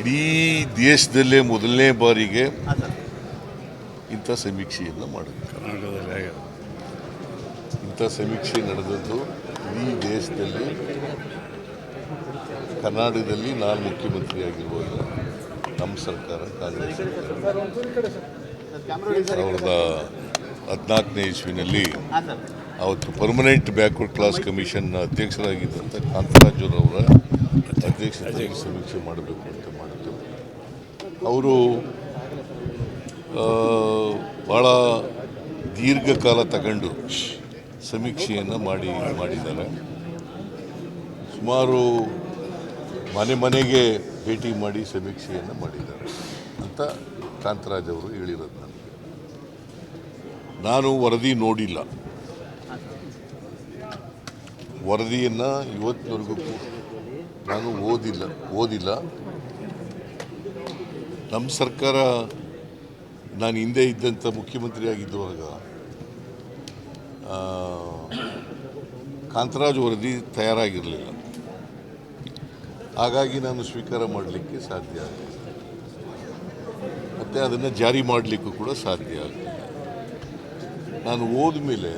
ಇಡೀ ದೇಶದಲ್ಲೇ ಮೊದಲನೇ ಬಾರಿಗೆ ಇಂಥ ಸಮೀಕ್ಷೆಯನ್ನು ಮಾಡಿದ್ರು. ಕರ್ನಾಟಕದಲ್ಲಿ ಇಂಥ ಸಮೀಕ್ಷೆ ನಡೆದದ್ದು ಇಡೀ ದೇಶದಲ್ಲಿ. ಕರ್ನಾಟಕದಲ್ಲಿ ನಾನು ಮುಖ್ಯಮಂತ್ರಿ ಆಗಿರುವಾಗ ನಮ್ಮ ಸರ್ಕಾರ ಕಾಂಗ್ರೆಸ್ ಸಾವಿರದ ಹದಿನಾಲ್ಕನೇ ಇಸ್ವಿನಲ್ಲಿ ಅವತ್ತು ಪರ್ಮನೆಂಟ್ ಬ್ಯಾಕ್ವರ್ಡ್ ಕ್ಲಾಸ್ ಕಮಿಷನ್ನ ಅಧ್ಯಕ್ಷರಾಗಿದ್ದಂಥ ಕಾಂತರಾಜುರವರ ಅಧ್ಯಕ್ಷತೆಯಲ್ಲಿ ಸಮೀಕ್ಷೆ ಮಾಡಬೇಕು ಅಂತ ಮಾಡಿದ್ದು. ಅವರು ಭಾಳ ದೀರ್ಘಕಾಲ ತಗೊಂಡು ಸಮೀಕ್ಷೆಯನ್ನು ಮಾಡಿ, ಮಾಡಿದ್ದಾರೆ. ಸುಮಾರು ಮನೆ ಮನೆಗೆ ಭೇಟಿ ಮಾಡಿ ಸಮೀಕ್ಷೆಯನ್ನು ಮಾಡಿದ್ದಾರೆ ಅಂತ ಕಾಂತರಾಜ್ ಅವರು ಹೇಳಿರೋದು ನನಗೆ. ನಾನು ವರದಿ ನೋಡಿಲ್ಲ. ವರದಿಯನ್ನು ಇವತ್ತಿನವರೆಗೂ ನಾನು ಓದಿಲ್ಲ ಓದಿಲ್ಲ. ನಮ್ಮ ಸರ್ಕಾರ ನಾನು ಹಿಂದೆ ಇದ್ದಂಥ ಮುಖ್ಯಮಂತ್ರಿ ಆಗಿದ್ದುವಾಗ ಆ, ಕಾಂತರಾಜ್ ವರದಿ ತಯಾರಾಗಿರಲಿಲ್ಲ. ಹಾಗಾಗಿ ನಾನು ಸ್ವೀಕಾರ ಮಾಡಲಿಕ್ಕೆ ಸಾಧ್ಯ ಆಗಲಿಲ್ಲ. ಮತ್ತು ಅದನ್ನು ಜಾರಿ ಮಾಡಲಿಕ್ಕೂ ಕೂಡ ಸಾಧ್ಯ ಆಗಲಿಲ್ಲ. ನಾನು ಹೋದ ಮೇಲೆ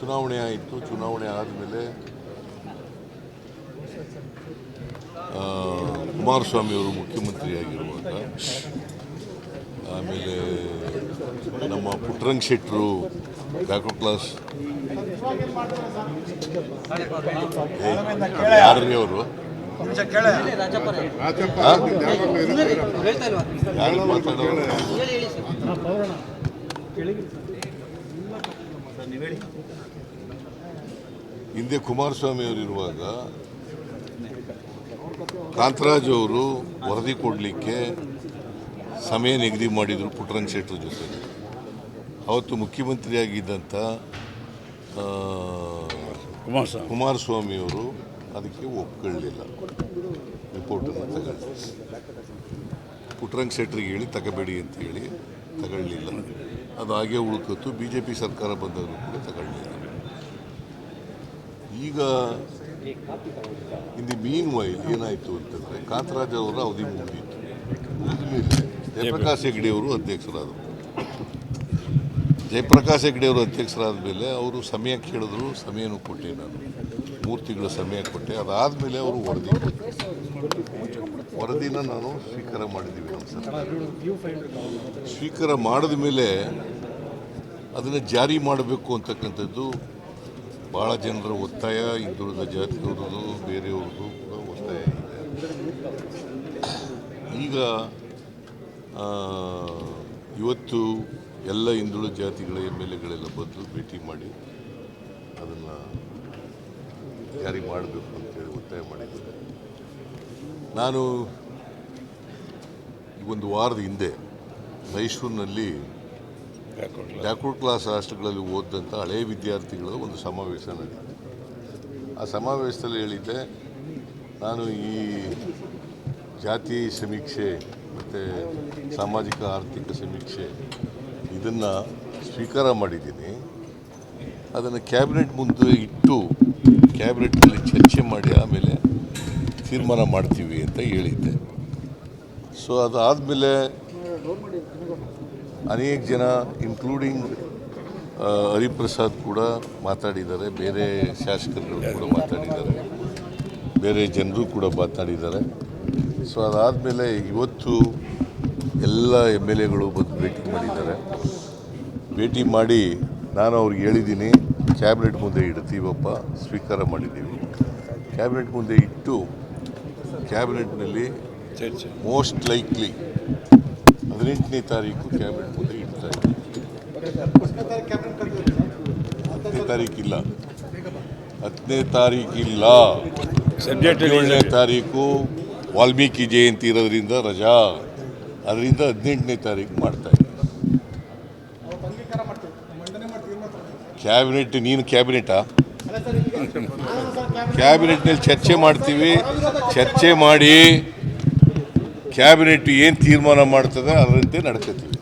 ಚುನಾವಣೆ ಆಯಿತು ಚುನಾವಣೆ ಆದಮೇಲೆ ಕುಮಾರಸ್ವಾಮಿ ಅವರು ಮುಖ್ಯಮಂತ್ರಿ ಆಗಿರುವಾಗ ಆಮೇಲೆ ನಮ್ಮ ಪುಟ್ರಂಗ್ ಶೆಟ್ಟರು ಬ್ಯಾಕ್ವರ್ಡ್ ಕ್ಲಾಸ್ ಯಾರ್ರಿ ಅವರು? ಯಾರು ಮಾತಾಡೋರು? ಹಿಂದೆ ಕುಮಾರಸ್ವಾಮಿ ಅವರು ಇರುವಾಗ ಕಾಂತರಾಜ್ ಅವರು ವರದಿ ಕೊಡಲಿಕ್ಕೆ ಸಮಯ ನಿಗದಿ ಮಾಡಿದರು ಪುಟ್ಟರಂಗ ಶೆಟ್ಟರ್ ಜೊತೆ ಅವತ್ತು ಮುಖ್ಯಮಂತ್ರಿಯಾಗಿದ್ದಂಥ ಕುಮಾರಸ್ವಾಮಿಯವರು ಕುಮಾರಸ್ವಾಮಿ. ಅವರು ಅದಕ್ಕೆ ಒಪ್ಕೊಳ್ಳಲಿಲ್ಲ ರಿಪೋರ್ಟನ್ನು ತಗೊಳ್ಳಿ. ಪುಟ್ಟರಂಗ ಶೆಟ್ಟರಿಗೆ ಹೇಳಿ ತಗೋಬೇಡಿ ಅಂತ ಹೇಳಿ ತಗೊಳ್ಳಿಲ್ಲ. ಅದು ಹಾಗೆ ಉಳ್ಕೊತು ಬಿ ಜೆ ಪಿ ಸರ್ಕಾರ ಬಂದಾಗಲೂ ಕೂಡ ತಗೊಳ್ಳಿಲ್ಲ. ಈಗ ದಿ ಮೀನ್ ವೈಲ್ ಏನಾಯಿತು ಅಂತಂದರೆ ಕಾಂತರಾಜ್ ಅವರ ಅವಧಿ ಮುಗಿದಿತ್ತು. ಮುಗಿದ ಮೇಲೆ ಜಯಪ್ರಕಾಶ್ ಹೆಗ್ಡೆ ಅವರು ಅಧ್ಯಕ್ಷರಾದರು. ಜಯಪ್ರಕಾಶ್ ಹೆಗ್ಡೆ ಅವರು ಅಧ್ಯಕ್ಷರಾದ ಮೇಲೆ ಅವರು ಸಮಯ ಕೇಳಿದ್ರು, ಸಮಯನೂ ಕೊಟ್ಟೆ ನಾನು. ಮೂರು ತಿಂಗಳ ಸಮಯ ಕೊಟ್ಟೆ. ಅದಾದಮೇಲೆ ಅವರು ವರದಿ. ವರದಿನ ನಾನು ಸ್ವೀಕಾರ ಮಾಡಿದ್ದೀವಿ ನಮ್ಮ ಸರ್ ಸ್ವೀಕಾರ ಮಾಡಿದ ಮೇಲೆ ಅದನ್ನು ಜಾರಿ ಮಾಡಬೇಕು ಅಂತಕ್ಕಂಥದ್ದು ಭಾಳ ಜನರ ಒತ್ತಾಯ, ಹಿಂದುಳಿದ ಜಾತಿಯವ್ರದ್ದು ಬೇರೆಯವ್ರದ್ದು ಕೂಡ ಒತ್ತಾಯ ಇದೆ. ಈಗ ಇವತ್ತು ಎಲ್ಲ ಹಿಂದುಳಿದ ಜಾತಿಗಳ ಎಂ ಎಲ್ ಎಗಳೆಲ್ಲ ಬಂದು ಭೇಟಿ ಮಾಡಿ ಅದನ್ನು ಜಾರಿ ಮಾಡಬೇಕು ಅಂತೇಳಿ ಒತ್ತಾಯ ಮಾಡಿದ್ದಾರೆ. ನಾನು ಒಂದು ವಾರದ ಹಿಂದೆ ಮೈಸೂರಿನಲ್ಲಿ ಬ್ಯಾಕ್ವರ್ಡ್ ಕ್ಲಾಸ್ ಹಾಸ್ಟೆಲ್ಗಳಲ್ಲಿ ಓದಿದಂಥ ಹಳೆಯ ವಿದ್ಯಾರ್ಥಿಗಳ ಒಂದು ಸಮಾವೇಶ ನಡೀತು ಆ ಸಮಾವೇಶದಲ್ಲಿ ಹೇಳಿದ್ದೆ, ನಾನು ಈ ಜಾತಿ ಸಮೀಕ್ಷೆ ಮತ್ತು ಸಾಮಾಜಿಕ ಆರ್ಥಿಕ ಸಮೀಕ್ಷೆ ಇದನ್ನು ಸ್ವೀಕಾರ ಮಾಡಿದ್ದೀನಿ. ಅದನ್ನು ಕ್ಯಾಬಿನೆಟ್ ಮುಂದೆ ಇಟ್ಟು ಕ್ಯಾಬಿನೆಟ್ನಲ್ಲಿ ಚರ್ಚೆ ಮಾಡಿ ಆಮೇಲೆ ತೀರ್ಮಾನ ಮಾಡ್ತೀವಿ ಅಂತ ಹೇಳಿದ್ದೆ. ಸೊ ಅದಾದಮೇಲೆ ಅನೇಕ ಜನ ಇನ್ಕ್ಲೂಡಿಂಗ್ ಹರಿಪ್ರಸಾದ್ ಕೂಡ ಮಾತಾಡಿದ್ದಾರೆ. ಬೇರೆ ಶಾಸಕರುಗಳು ಕೂಡ ಮಾತಾಡಿದ್ದಾರೆ. ಬೇರೆ ಜನರು ಕೂಡ ಮಾತಾಡಿದ್ದಾರೆ. ಸೊ ಅದಾದಮೇಲೆ ಇವತ್ತು ಎಲ್ಲ ಎಂ ಎಲ್ ಎಗಳು ಬಂದು ಭೇಟಿ ಮಾಡಿದ್ದಾರೆ. ಭೇಟಿ ಮಾಡಿ ನಾನು ಅವ್ರಿಗೆ ಹೇಳಿದ್ದೀನಿ ಕ್ಯಾಬಿನೆಟ್ ಮುಂದೆ ಇಡ್ತೀವಪ್ಪ ಸ್ವೀಕಾರ ಮಾಡಿದ್ದೀವಿ. ಕ್ಯಾಬಿನೆಟ್ ಮುಂದೆ ಇಟ್ಟು ಕ್ಯಾಬಿನೆಟ್ನಲ್ಲಿ ಮೋಸ್ಟ್ ಲೈಕ್ಲಿ ಹದಿನೆಂಟನೇ ತಾರೀಕು ಕ್ಯಾಬಿನೆಟ್ ಮುಂದೆ ಇಡ್ತಾ ಇದ್ದೀವಿ ಹತ್ತನೇ ತಾರೀಕಿಲ್ಲ ಹತ್ತನೇ ತಾರೀಕಿಲ್ಲ ಸಬ್ಜೆಕ್ಟ್ ಏಳನೇ ತಾರೀಕು ವಾಲ್ಮೀಕಿ ಜಯಂತಿ ಇರೋದ್ರಿಂದ ರಜಾ. ಅದರಿಂದ ಹದಿನೆಂಟನೇ ತಾರೀಕು ಮಾಡ್ತಾ ಇದ್ದೀವಿ ಕ್ಯಾಬಿನೆಟ್ ನೀನು ಕ್ಯಾಬಿನೆಟಾ ಕ್ಯಾಬಿನೆಟ್ನಲ್ಲಿ ಚರ್ಚೆ ಮಾಡ್ತೀವಿ. ಚರ್ಚೆ ಮಾಡಿ ಕ್ಯಾಬಿನೆಟ್ ಏನು ತೀರ್ಮಾನ ಮಾಡ್ತದೆ ಅದರಂತೆ ನಡ್ಕೋತೀವಿ